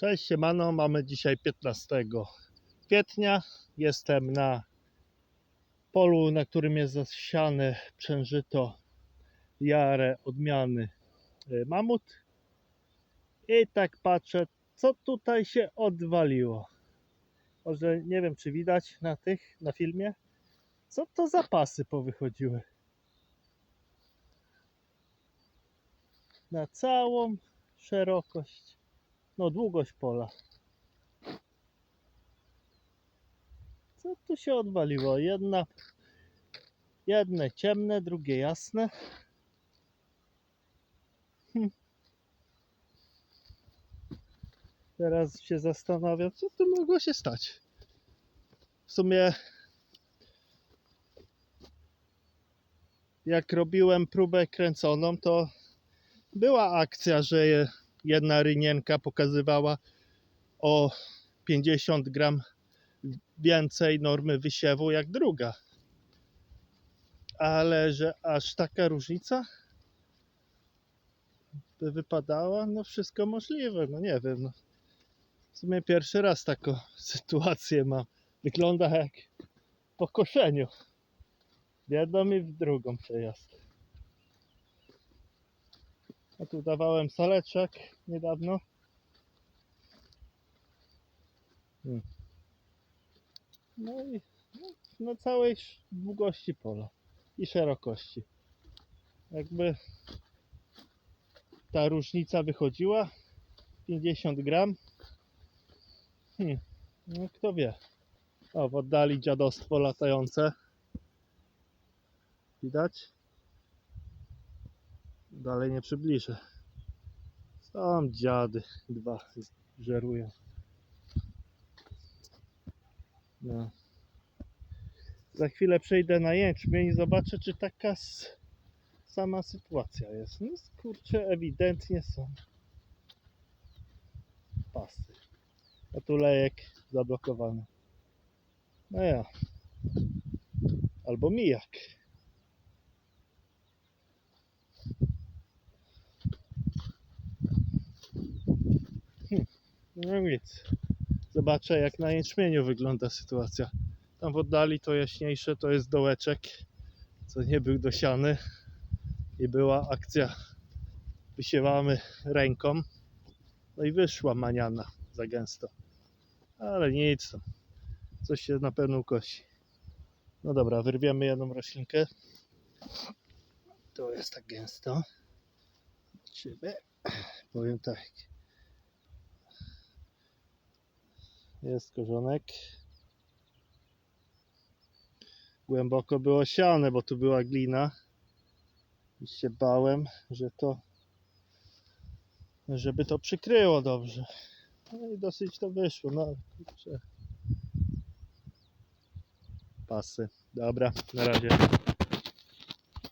Cześć, siemano, mamy dzisiaj 15 kwietnia. Jestem na polu, na którym jest zasiane przężyto jarę odmiany y, mamut. I tak patrzę, co tutaj się odwaliło. Może nie wiem, czy widać na tych, na filmie, co to za pasy powychodziły. Na całą szerokość no długość pola. Co tu się odwaliło? Jedna, jedne ciemne, drugie jasne. Hm. Teraz się zastanawiam, co tu mogło się stać. W sumie jak robiłem próbę kręconą, to była akcja, że jedna rynienka pokazywała o 50 gram więcej normy wysiewu jak druga. Ale że aż taka różnica by wypadała, no wszystko możliwe, no nie wiem. No. W sumie pierwszy raz taką sytuację mam. Wygląda jak po koszeniu. W jedną i w drugą przejazd. A tu dawałem saleczek niedawno. Hmm. No i na całej długości pola i szerokości. Jakby ta różnica wychodziła 50 gram. Hmm. No kto wie. O, w oddali dziadostwo latające. Widać? Dalej nie przybliżę. Są dziady, dwa żerują. No. Za chwilę przejdę na jęczmień i zobaczę, czy taka sama sytuacja jest. No kurczę, ewidentnie są pasy. A tu lejek zablokowany. No ja. Albo mijak. No nic. Zobaczę jak na jęczmieniu wygląda sytuacja. Tam w oddali to jaśniejsze to jest dołeczek, co nie był dosiany. I była akcja wysiewamy ręką. No i wyszła maniana za gęsto. Ale nic. Coś się na pewno ukosi. No dobra, wyrwiemy jedną roślinkę. To jest tak gęsto. Ciebie. Powiem tak. Jest korzonek. Głęboko było siane, bo tu była glina. I się bałem, że to żeby to przykryło dobrze. No i dosyć to wyszło. No kurczę. Pasy. Dobra, na razie.